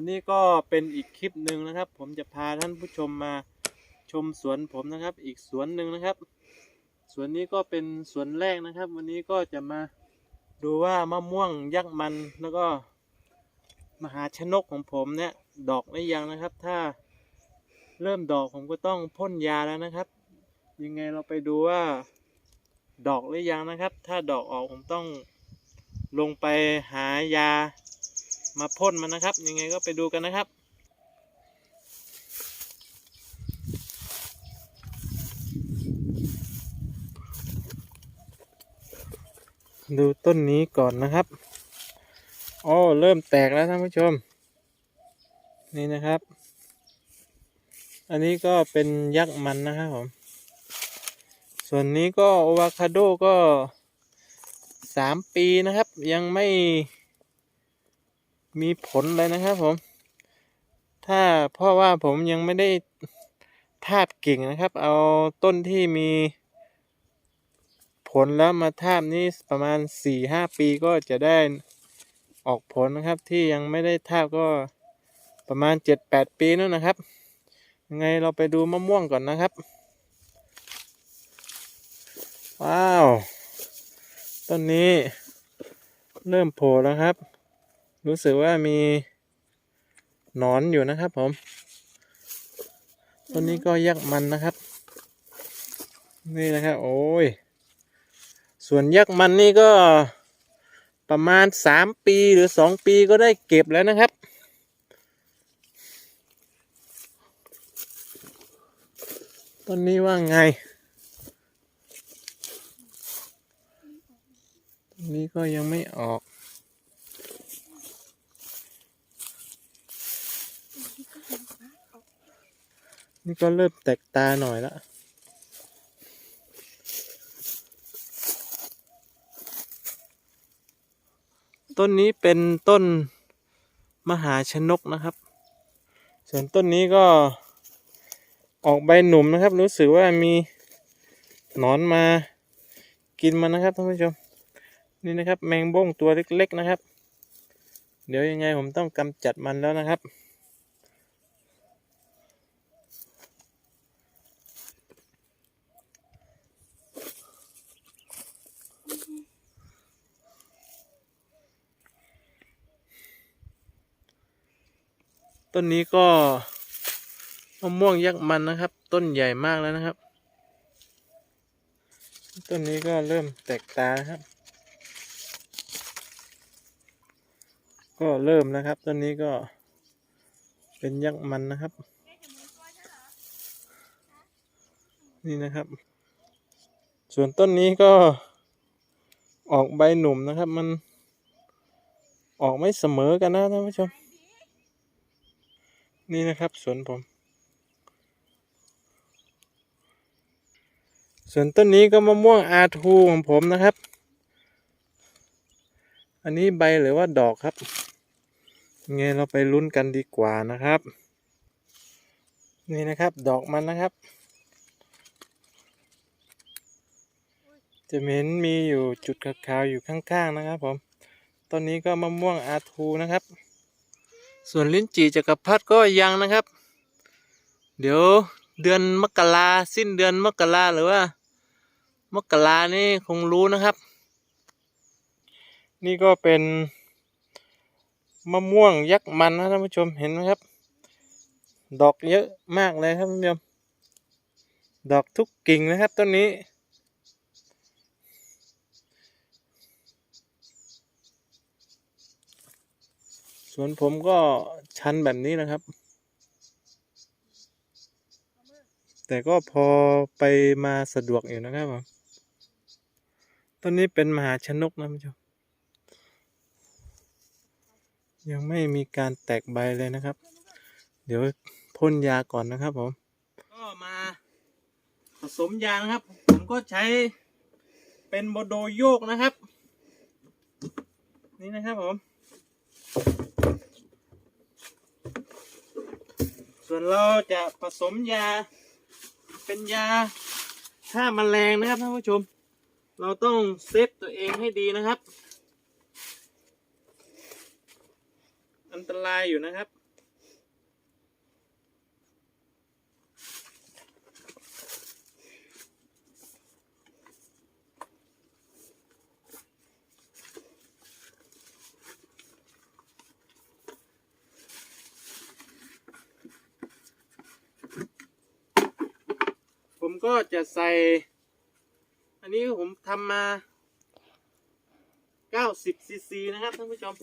วันนี้ก็เป็นอีกคลิปหนึ่งนะครับ ผมจะพาท่านผู้ชมมาชมสวนผมนะครับ อีกสวนหนึ่งนะครับ สวนนี้ก็เป็นสวนแรกนะครับ วันนี้ก็จะมาดูว่ามะม่วงยักษ์มันแล้วก็มหาชนกของผมเนี่ยดอกหรือยังนะครับ ถ้าเริ่มดอกผมก็ต้องพ่นยาแล้วนะครับ ยังไงเราไปดูว่าดอกหรือยังนะครับ ถ้าดอกออกผมต้องลงไปหายา มาพ่นมันนะครับ ยังไงก็ไปดูกันนะครับดูต้นนี้ก่อนนะครับอ๋อเริ่มแตกแล้วท่านผู้ชม นี่นะครับ อันนี้ก็เป็นยักษ์มันนะครับผม ส่วนนี้ก็อวาคาโดก็สามปีนะครับ ยังไม่ มีผลเลยนะครับผม ถ้าเพราะว่าผมยังไม่ได้ทาบกิ่งนะครับ เอาต้นที่มีผลแล้วมาทาบนี่ประมาณสี่ห้าปีก็จะได้ออกผลนะครับที่ยังไม่ได้ทาบก็ประมาณเจ็ดแปดปีนั่นนะครับ ยังไงเราไปดูมะม่วงก่อนนะครับ ว้าว ต้นนี้เริ่มโผล่แล้วครับ รู้สึกว่ามีหนอนอยู่นะครับผม ต้นนี้ก็ยักษ์มันนะครับ นี่นะครับ โอ้ย ส่วนยักษ์มันนี่ก็ประมาณสามปีหรือสองปีก็ได้เก็บแล้วนะครับ ต้นนี้ว่าไงต้นนี้ก็ยังไม่ออก ก็เริ่มแตกตาหน่อยละต้นนี้เป็นต้นมหาชนกนะครับ ส่วนต้นนี้ก็ออกใบหนุ่มนะครับ รู้สึกว่ามีหนอนมากินมันนะครับท่านผู้ชม นี่นะครับแมงบ้งตัวเล็กๆนะครับ เดี๋ยวยังไงผมต้องกำจัดมันแล้วนะครับ ต้นนี้ก็มะม่วงยักษ์มันนะครับ ต้นใหญ่มากแล้วนะครับ ต้นนี้ก็เริ่มแตกตาครับ ก็เริ่มนะครับ ต้นนี้ก็เป็นยักษ์มันนะครับ นี่นะครับ ส่วนต้นนี้ก็ออกใบหนุ่มนะครับ มันออกไม่เสมอกันนะท่านผู้ชม นี่นะครับสวนผม ส่วนต้นนี้ก็มะม่วงอาทูของผมนะครับ อันนี้ใบหรือว่าดอกครับยังไงเราไปลุ้นกันดีกว่านะครับ นี่นะครับดอกมันนะครับ จะเห็นมีอยู่จุดขาวๆอยู่ข้างๆนะครับผม ต้นนี้ก็มะม่วงอาทูนะครับ ส่วนลิ้นจี่จักรพรรดิก็ยังนะครับ เดี๋ยวเดือนมกราสิ้นเดือนมกราหรือว่า มกรานี่คงรู้นะครับ นี่ก็เป็นมะม่วงยักษ์มันนะท่านผู้ชมเห็นไหมครับ ดอกเยอะมากเลยครับท่านผู้ชมดอกทุกกิ่งนะครับต้นนี้ วนผมก็ชันแบบนี้นะครับ แต่ก็พอไปมาสะดวกอยู่นะครับผมต้นนี้เป็นมหาชนกนะผู้ชมยังไม่มีการแตกใบเลยนะครับ เดี๋ยวพ่นยาก่อนนะครับผม ก็มาผสมยานะครับ ผมก็ใช้เป็นโบโดโยกนะครับ นี่นะครับผม ส่วนเราจะผสมยา เป็นยาฆ่าแมลงนะครับท่านผู้ชม เราต้องเซฟตัวเองให้ดีนะครับ อันตรายอยู่นะครับ ก็จะใส่ อันนี้ผมทำมา90ซีซีนะครับท่านผู้ชม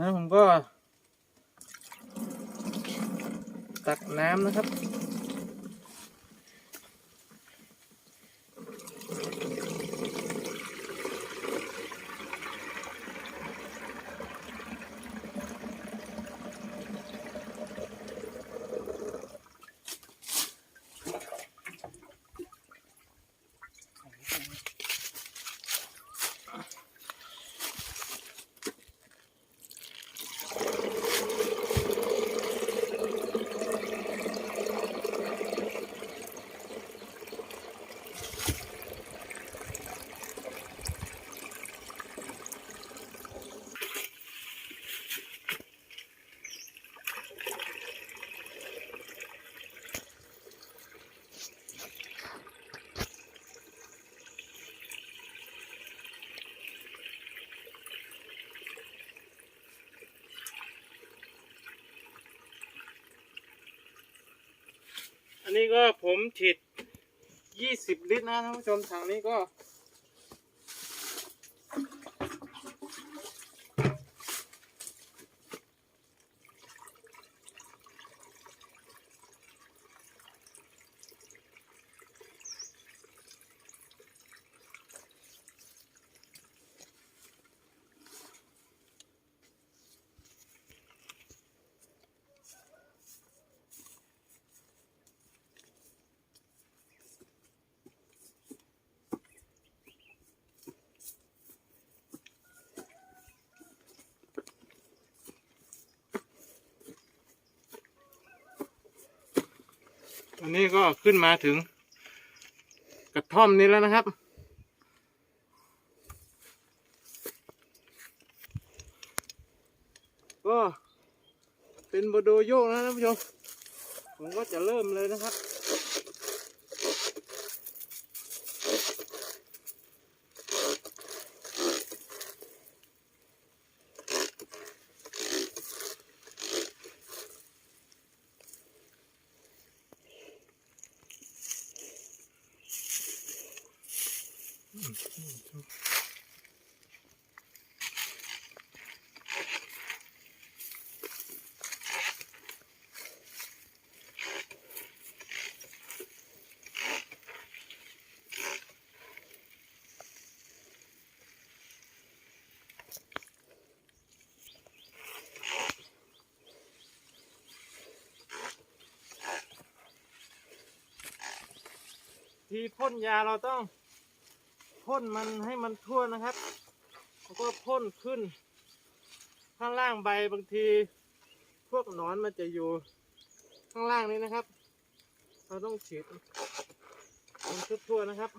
นั้นผมก็ ตักน้ำนะครับ อันนี้ก็ผมฉีด 20 ลิตรนะท่านผู้ชมถังนี้ก็ อันนี้ก็ขึ้นมาถึง กระท่อมนี้แล้วนะครับ ก็เป็นบโดโยกนะท่านผู้ชม ผมก็จะเริ่มเลยนะครับ ทีพ่นยาเราต้องพ่นมันให้มันทั่วนะครับแล้วก็พ่นขึ้น ข้างล่างใบบางที พวกหนอนมันจะอยู่ ข้างล่างนี้นะครับ เราต้องฉีดมันทั่วๆนะครับ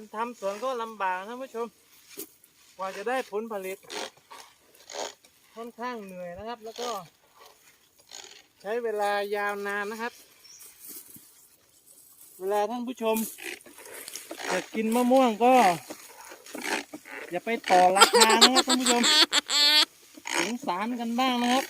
การทำสวนก็ลำบากนะท่านผู้ชม กว่าจะได้ผลผลิต ค่อนข้างเหนื่อยนะครับ แล้วก็ ใช้เวลายาวนานนะครับ เวลาท่านผู้ชมจะกินมะม่วงก็ อย่าไปต่อราคานะครับท่านผู้ชมสงสารกันบ้างนะครับ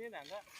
พูดคน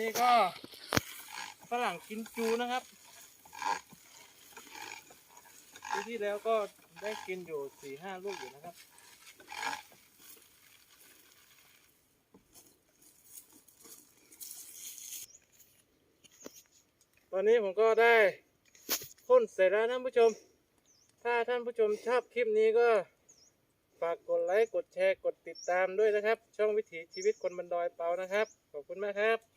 นี้ก็ฝรั่งกินจูนะครับปีที่แล้วก็ได้กินอยู่สี่ห้าลูกอยู่นะครับ ตอนนี้ผมก็ได้พ่นเสร็จแล้วท่านผู้ชม ถ้าท่านผู้ชมชอบคลิปนี้ก็ฝากกดไลค์ กดแชร์ กดติดตามด้วยนะครับ ช่องวิถีชีวิตคนบันดอยเปานะครับ ขอบคุณมากครับ